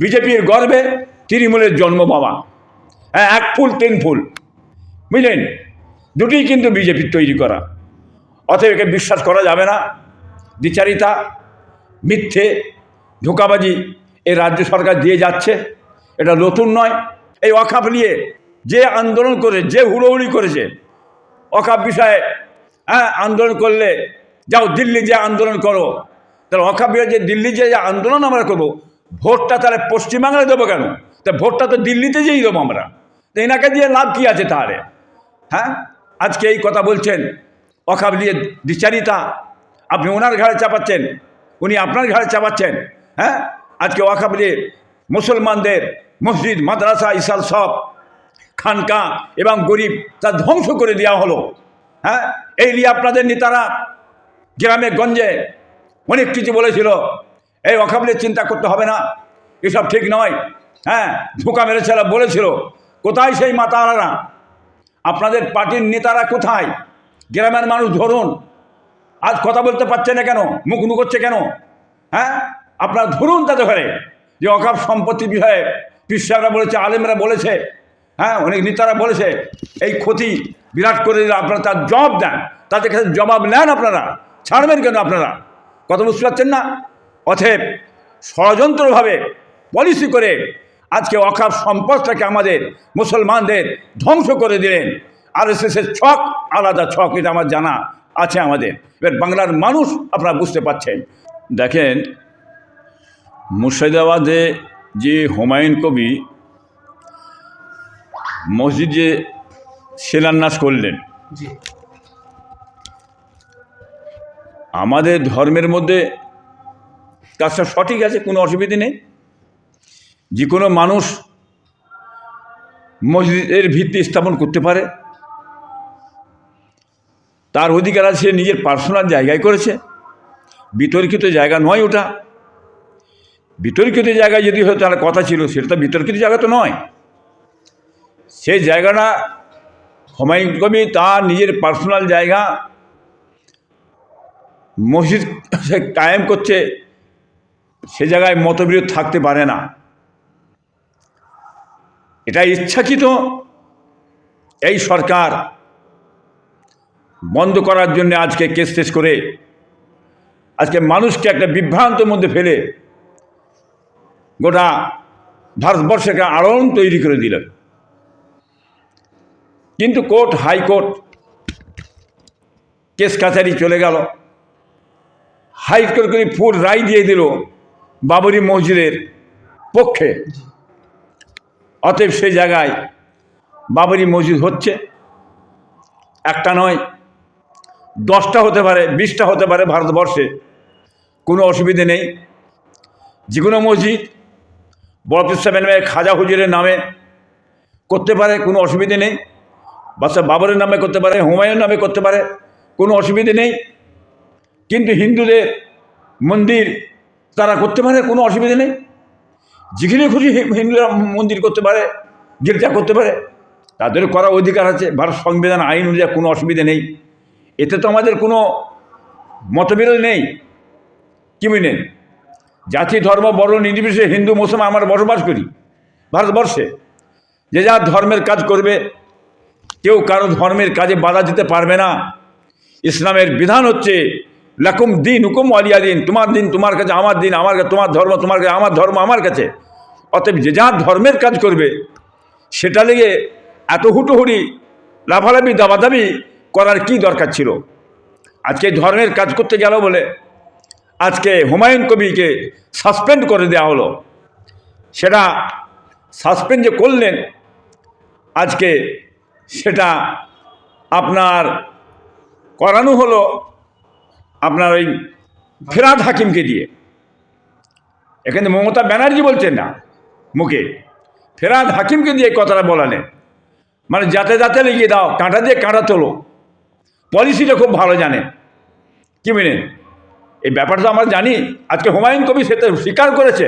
বিজেপির গর্বে তৃণমূলের জন্ম বাবা হ্যাঁ এক ফুল, তিন ফুল। বুঝলেন? দুটিই কিন্তু বিজেপির তৈরি করা। অতএব একে বিশ্বাস করা যাবে না। দ্বিচারিতা, মিথ্যে, ধোঁকাবাজি এই রাজ্য সরকার দিয়ে যাচ্ছে। এটা নতুন নয়। এই অখাপ নিয়ে যে আন্দোলন করে যে হুড়োহুড়ি করেছে, অখাপ বিষয়ে হ্যাঁ আন্দোলন করলে, যাও দিল্লি যে আন্দোলন করো, তাহলে অখাপ যে দিল্লি যে আন্দোলন আমরা করব ভোটটা তাহলে পশ্চিমবাংলায় দেবো কেন? তা ভোটটা তো দিল্লিতে যেই দেবো আমরা। এনাকে দিয়ে লাভ কী আছে তাহলে? হ্যাঁ? আজকে এই কথা বলছেন অখাপ দিয়ে দ্বিচারিতা। আপনি ওনার ঘাড়ে চাপাচ্ছেন, উনি আপনার ঘাড়ে চাপাচ্ছেন হ্যাঁ? আজকে ওয়াকাব দিয়ে মুসলমানদের মসজিদ, মাদ্রাসা, ইসাল সব, খানকা এবং গরিব তা ধ্বংস করে দেওয়া হলো হ্যাঁ? এই নিয়ে আপনাদের নেতারা গ্রামে, গঞ্জে অনেক কিছু বলেছিল। এই অখাবলের চিন্তা করতে হবে না। এসব ঠিক নয়। হ্যাঁ ধোঁকা মেরেছিল বলেছিল, কোথায় সেই মাতালারা আপনাদের পার্টির নেতারা কোথায়? গ্রামের মানুষ ধরুন। আজ কথা বলতে পারছে না কেন? মুখ করছে কেন? হ্যাঁ আপনারা ধরুন তাদের ঘরে। যে অকাপ সম্পত্তি বিষয়ে পিসাবরা বলেছে, আলেমরা বলেছে হ্যাঁ অনেক নেতারা বলেছে, এই ক্ষতি বিরাট করে দিলে আপনারা তার জবাব দেন। তাদের কাছে জবাব নেন আপনারা। ছাড়বেন কেন আপনারা? কথা বুঝতে পারছেন না? অথব ষড়যন্ত্রভাবে পলিসি করে আজকে অকাপ সম্পদটাকে আমাদের মুসলমানদের ধ্বংস করে দিলেন। আর এস এসের ছক আলাদা ছক এটা আমার জানা আছে আমাদের। এবার বাংলার মানুষ আপনারা বুঝতে পাচ্ছেন দেখেন মুর্শিদাবাদে যে হুমায়ুন কবি মসজিদে শিলান্যাস করলেন। আমাদের ধর্মের মধ্যে কাজটা সঠিক আছে, কোনো অসুবিধে নেই। যে কোনো মানুষ মসজিদের ভিত্তি স্থাপন করতে পারে। তার অধিকার আছে নিজের পার্সোনাল জায়গায় করেছে। বিতর্কিত জায়গা নয় ওটা। বিতর্কিত জায়গায় যদি হয়তো তার কথা ছিল, সেটা তো বিতর্কিত জায়গা তো নয়। সেই জায়গাটা হুমায়ুন কবি তার নিজের পার্সোনাল জায়গা মসজিদ কায়েম করছে। সে জায়গায় মতবিরোধ থাকতে পারে না। এটা ইচ্ছাকৃত এই সরকার বন্ধ করার জন্য আজকে কেস টেস করে, আজকে মানুষকে একটা বিভ্রান্তের মধ্যে ফেলে গোটা ভারতবর্ষকে আলোড়ন তৈরি করে দিল কিন্তু কোর্ট, হাইকোর্ট কেস কাছারি চলে গেল। হাইকোর্ট করে ফুল রায় দিয়ে দিল। বাবরি মসজিদের পক্ষে। অতএব সেই জায়গায় বাবরি মসজিদ হচ্ছে। একটা নয়, দশটা হতে পারে, বিশটা হতে পারে ভারতবর্ষে। কোনো অসুবিধে নেই। যে কোনো মসজিদ বরফ সাহেবের খাজা হুজুরের নামে করতে পারে, কোনো অসুবিধে নেই। বাচ্চা বাবরের নামে করতে পারে হুমায়ুন নামে করতে পারে, কোনো অসুবিধে নেই। কিন্তু হিন্দুদের মন্দির তারা করতে পারে, কোনো অসুবিধা নেই। যেখানে খুশি হিন্দুরা মন্দির করতে পারে, গির্জা করতে পারে। তাদের করার অধিকার আছে, ভারত সংবিধান, আইন অনুযায়ী কোনো অসুবিধা নেই। এতে তো আমাদের কোনো মতবিরোধ নেই। কি বুঝলেন জাতি, ধর্ম বড় নির্বিশেষে হিন্দু, মুসলমান আমরা বসবাস করি ভারতবর্ষে। যে যার ধর্মের কাজ করবে, কেউ কারও ধর্মের কাজে বাধা দিতে পারবে না। ইসলামের বিধান হচ্ছে লাকুম দিন হুকুম আলিয়া দিন। তোমার দিন, তোমার কাছে, আমার দিন, আমার কাছে, তোমার ধর্ম, তোমার কাছে, আমার ধর্ম আমার কাছে। অতএব যে যার ধর্মের কাজ করবে, সেটা লেগে এত হুটোহুড়ি লাফালাফি, দাবাদাবি করার কি দরকার ছিল? আজকে ধর্মের কাজ করতে গেল বলে, আজকে হুমায়ুন কবিকে সাসপেন্ড করে দেওয়া হলো। সেটা সাসপেন্ড যে করলেন, আজকে সেটা আপনার করানো হলো আপনার ওই ফেরাদ হাকিমকে দিয়ে। এখানে মমতা ব্যানার্জি বলছেন না, মুখে। ফেরাদ হাকিমকে দিয়ে কথাটা বলালেন। মানে যাতে যাতে লেগে দাও, কাঁটা দিয়ে কাঁটা তোলো। পলিসিটা খুব ভালো জানে। কি মেনেন এই ব্যাপারটা আমরা জানি। আজকে হুমায়ুন কবি সেটা স্বীকার করেছে।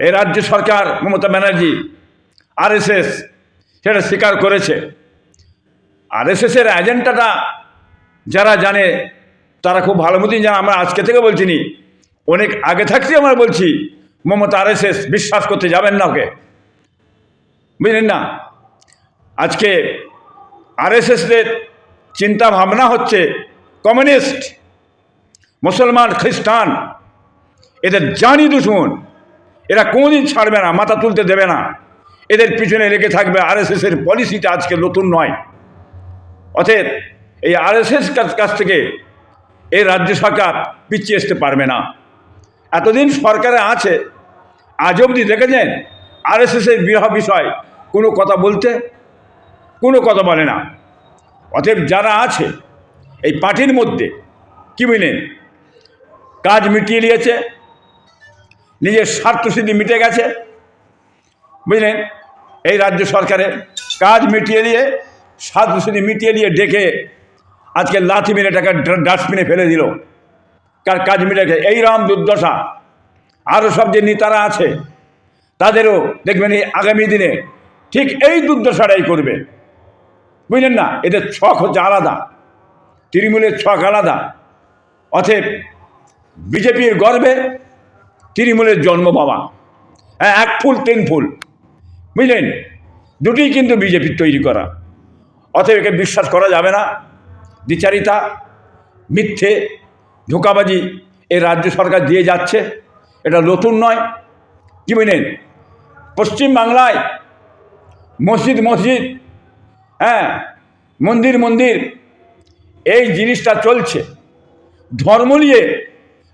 এই রাজ্য সরকার, মমতা ব্যানার্জি, আরএসএস, সেটা স্বীকার করেছে। আরএসএসের এজেন্ডাটা যারা জানে তারা খুব ভালো মতোই জানে, আমরা আজকে থেকে বলছি নি। অনেক আগে থাকতে আমরা বলছি, মমতা আর বিশ্বাস করতে যাবেন না ওকে। বুঝলেন না? আজকে আর আরএসএসদের চিন্তা ভাবনা হচ্ছে কমিউনিস্ট, মুসলমান, খ্রিস্টান, এদের জানি দুশ্মন, এরা কোনোদিন ছাড়বে না, মাথা তুলতে দেবে না। এদের পিছনে লেগে থাকবে আর আরএসএসের পলিসিটা আজকে নতুন নয়। অতএব এই আর এস আরএসএস কাছ থেকে এই রাজ্য সরকার পিছিয়ে আসতে পারবে না। এতদিন সরকারে আছে, আজ অবধি দেখেছেন আরএসএসের বিবাহ বিষয় কোনো কথা বলতে, কোনো কথা বলে না। অতএব যারা আছে, এই পার্টির মধ্যে, কি বুঝলেন কাজ মিটিয়ে নিয়েছে, নিজের স্বার্থসিদ্ধি মিটে গেছে, বুঝলেন? এই রাজ্য সরকারের কাজ মিটিয়ে দিয়ে স্বার্থসিদ্ধি মিটিয়ে দিয়ে ডেকে আজকে লাথি মেরে টাকা ডাস্টবিনে ফেলে দিল। কার কাজ গেছে এইরকম দুর্দশা। আরও সব যে নেতারা আছে, তাদেরও দেখবেন এই আগামী দিনে ঠিক এই দুর্দশাটাই করবে। বুঝলেন না? এদের ছক হচ্ছে আলাদা। তৃণমূলের ছক আলাদা। অতএব বিজেপির গর্বে তৃণমূলের জন্ম বাবা হ্যাঁ এক ফুল, তিন ফুল। বুঝলেন? দুটি কিন্তু বিজেপির তৈরি করা। অতএব একে বিশ্বাস করা যাবে না। দ্বিচারিতা, মিথ্যে, ধোকাবাজি এই রাজ্য সরকার দিয়ে যাচ্ছে। এটা নতুন নয়। কি বুঝলেন পশ্চিমবাংলায় মসজিদ মসজিদ হ্যাঁ মন্দির মন্দির, এই জিনিসটা চলছে। ধর্ম নিয়ে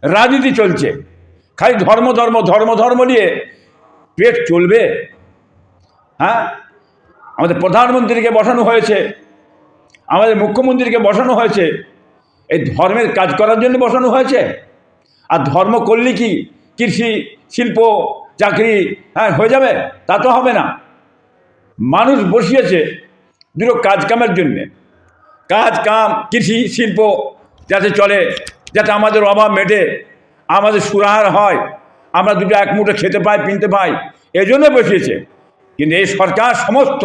রাজনীতি চলছে। খালি ধর্ম ধর্ম ধর্ম ধর্ম নিয়ে পেট চলবে। হ্যাঁ আমাদের প্রধানমন্ত্রীকে বসানো হয়েছে। আমাদের মুখ্যমন্ত্রীকে বসানো হয়েছে। এই ধর্মের কাজ করার জন্য বসানো হয়েছে। আর ধর্ম করলে কি কৃষি, শিল্প, চাকরি হ্যাঁ হয়ে যাবে? তা তো হবে না। মানুষ বসিয়েছে দুটো কাজ কামের জন্যে। কাজ কাম, কৃষি, শিল্প যাতে চলে, যাতে আমাদের অভাব মেটে, আমাদের সুরাহার হয়, আমরা দুটো এক মুঠো খেতে পাই, পিনতে পাই এই জন্য বসিয়েছে। কিন্তু এই সরকার সমস্ত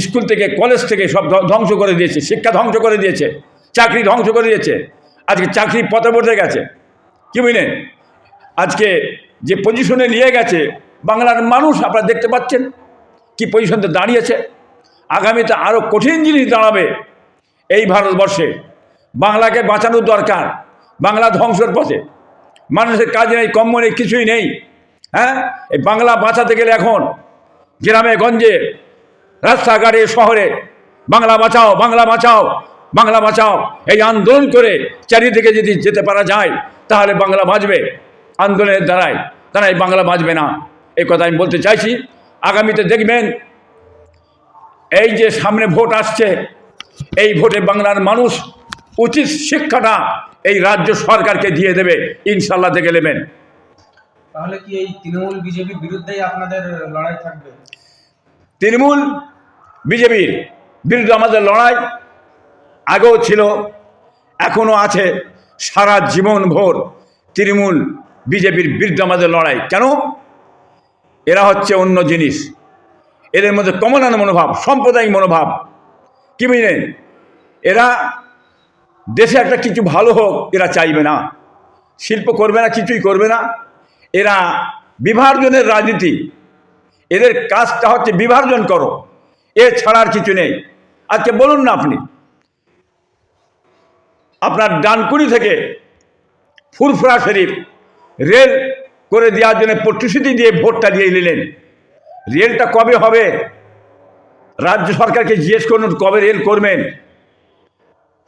স্কুল থেকে, কলেজ থেকে সব ধ্ব- ধ্বংস করে দিয়েছে, শিক্ষা ধ্বংস করে দিয়েছে, চাকরি ধ্বংস করে দিয়েছে। আজকে চাকরি পথে পথে গেছে। কি বুঝলেন? আজকে যে পজিশনে নিয়ে গেছে, বাংলার মানুষ আপনারা দেখতে পাচ্ছেন কি পজিশনতে দাঁড়িয়েছে। আগামীতে আরও কঠিন জিনিস দাঁড়াবে এই ভারতবর্ষে। বাংলাকে বাঁচানোর দরকার, বাংলা ধ্বংসের পথে। মানুষের কাজ নেই কম্ম নেই, কিছুই নেই। হ্যাঁ? এই বাংলা বাঁচাতে গেলে এখন গ্রামে, গঞ্জে রাস্তাঘাটে শহরে। বাংলা বাঁচাও বাংলা বাঁচাও বাংলা বাঁচাও। এই আন্দোলন করে চারিদিকে যদি যেতে পারা যায় তাহলে বাংলা বাঁচবে। আন্দোলনের দ্বারাই তারা এই বাংলা বাঁচবে না। এই কথা আমি বলতে চাইছি। আগামীতে দেখবেন এই যে সামনে ভোট আসছে এই ভোটে বাংলার মানুষ উচিত শিক্ষাটা এই রাজ্য সরকারকে দিয়ে দেবে। ইনশাল্লাহ দেখে নেবেন। তাহলে কি এই তৃণমূল বিজেপির বিরুদ্ধেই আপনাদের লড়াই থাকবে? তৃণমূল বিজেপির বিরুদ্ধে আমাদের লড়াই আগেও ছিল এখনও আছে। সারা জীবন ভোর তৃণমূল বিজেপির বিরুদ্ধে আমাদের লড়াই। কেন? এরা হচ্ছে অন্য জিনিস। এদের মধ্যে কমলান মনোভাব, সাম্প্রদায়িক মনোভাব। কি বুঝলেন? এরা দেশে একটা কিছু ভালো হোক, এরা চাইবে না। শিল্প করবে না, কিছুই করবে না। এরা বিভাজনের রাজনীতি। এদের কাজটা হচ্ছে বিভাজন করো। এ ছাড়ার কিছু নেই। আজকে বলুন না আপনি, আপনার ডানকুনি থেকে ফুরফুরা শরীফ রেল করে দেওয়ার জন্য প্রতিশ্রুতি দিয়ে ভোটটা দিয়ে নিলেন। রেলটা কবে হবে? রাজ্য সরকারকে জিজ্ঞেস করুন, কবে রেল করবেন?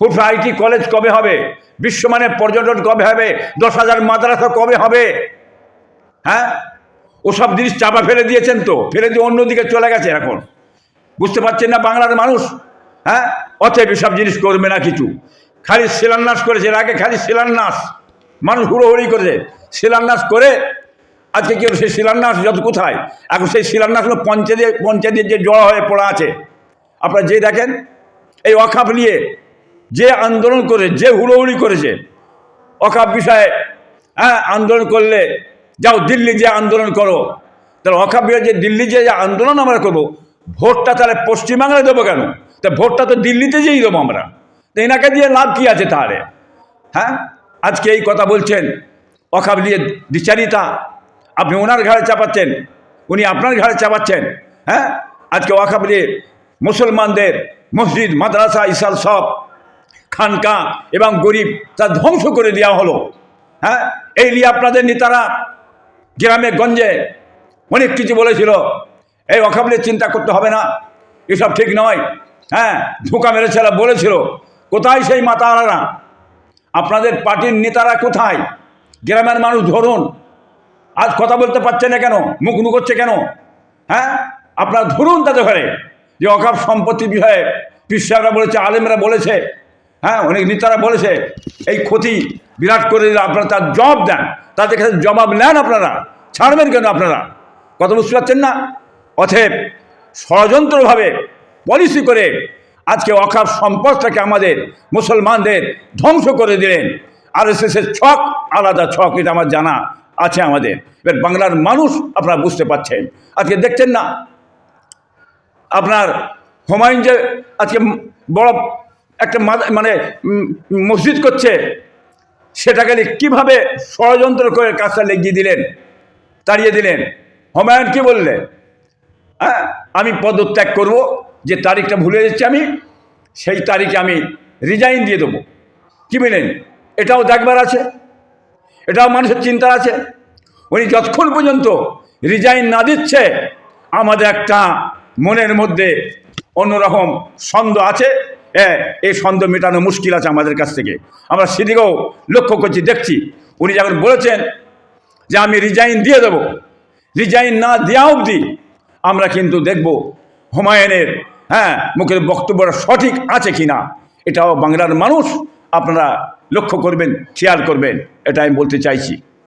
ফুরফুরা আইটি কলেজ কবে হবে? বিশ্বমানের পর্যটন কবে হবে? দশ হাজার মাদ্রাসা কবে হবে? হ্যাঁ? ওসব জিনিস চাপা ফেলে দিয়েছেন তো, ফেলে দিয়ে অন্যদিকে চলে গেছে এখন। বুঝতে পারছেন না বাংলার মানুষ? হ্যাঁ? অতএব সব জিনিস করবে না কিছু। খালি শিলান্যাস করেছে আগে খালি শিলান্যাস। মানুষ হুড়োহুড়ি করেছে। শিলান্যাস করে, আজকে কি হলো সেই শিলান্যাস যত কোথায়? এখন সেই শিলান্যাস হলো পঞ্চায়েতে পঞ্চায়েতের যে জড় হয়ে পড়া আছে। আপনারা যে দেখেন, এই অখাপ নিয়ে যে আন্দোলন করে, যে হুড়োহুড়ি করেছে, অকাপ বিষয়ে হ্যাঁ আন্দোলন করলে, যাও দিল্লি যে আন্দোলন করো। তাহলে বিষয়ে যে দিল্লি যে আন্দোলন আমরা করব ভোটটা তাহলে পশ্চিমবাংলায় দেবো কেন? তা ভোটটা তো দিল্লিতে যেই দেবো আমরা। তো এনাকে দিয়ে লাভ কী আছে তাহলে? হ্যাঁ? আজকে এই কথা বলছেন অকাপ নিয়ে দ্বিচারিতা আপনি ওনার ঘাড়ে চাপাচ্ছেন, উনি আপনার ঘাড়ে চাপাচ্ছেন হ্যাঁ? আজকে ওয়াকাবলি মুসলমানদের মসজিদ, মাদ্রাসা, ইসাল সব, খানকা এবং গরিব, তা ধ্বংস করে দেওয়া হলো হ্যাঁ? এই নিয়ে আপনাদের নেতারা গ্রামে, গঞ্জে অনেক কিছু বলেছিল। এই অকাবলির চিন্তা করতে হবে না। এসব ঠিক নয়। হ্যাঁ ধোঁকা মেরেছিল বলেছিল, কোথায় সেই মাতারা আপনাদের পার্টির নেতারা কোথায়? গ্রামের মানুষ ধরুন। আজ কথা বলতে পারছে না কেন? মুখ করছে কেন? হ্যাঁ আপনারা ধরুন তাদের ঘরে। যে অকাপ সম্পত্তি বিষয়ে পিসাবরা বলেছে, আলেমরা বলেছে হ্যাঁ অনেক নেতারা বলেছে, এই ক্ষতি বিরাট করে দিলে আপনারা তার জবাব দেন। তাদের কাছে জবাব নেন আপনারা। ছাড়বেন কেন আপনারা? কথা বুঝতে পারছেন না? অথব ষড়যন্ত্রভাবে পলিসি করে আজকে অকাপ সম্পদটাকে আমাদের মুসলমানদের ধ্বংস করে দিলেন। আর এস এসের ছক আলাদা ছক, এটা আমার জানা আছে আমাদের। এবার বাংলার মানুষ আপনারা বুঝতে পারছেন। আজকে দেখছেন না? আপনার হুমায়ুন যে আজকে বড় একটা মানে মসজিদ করছে, সেটাকে কীভাবে ষড়যন্ত্র করে কাজটা লেগিয়ে দিলেন, তাড়িয়ে দিলেন? হুমায়ুন কি বললে? হ্যাঁ আমি পদত্যাগ করব, যে তারিখটা ভুলে যাচ্ছি আমি, সেই তারিখে আমি রিজাইন দিয়ে দেবো। কী বলেন এটাও দেখবার আছে, এটাও মানুষের চিন্তা আছে। উনি যতক্ষণ পর্যন্ত রিজাইন না দিচ্ছে, আমাদের একটা মনের মধ্যে অন্যরকম ছন্দ আছে। হ্যাঁ এই ছন্দ মেটানো মুশকিল আছে আমাদের কাছ থেকে। আমরা সেদিকেও লক্ষ্য করছি, দেখছি। উনি যখন বলেছেন যে আমি রিজাইন দিয়ে দেবো রিজাইন না দেওয়া অবধি আমরা কিন্তু দেখব হুমায়ুনের হ্যাঁ মুখের বক্তব্যটা সঠিক আছে কি না এটাও বাংলার মানুষ আপনারা লক্ষ্য করবেন, খেয়াল করবেন এটা আমি বলতে চাইছি।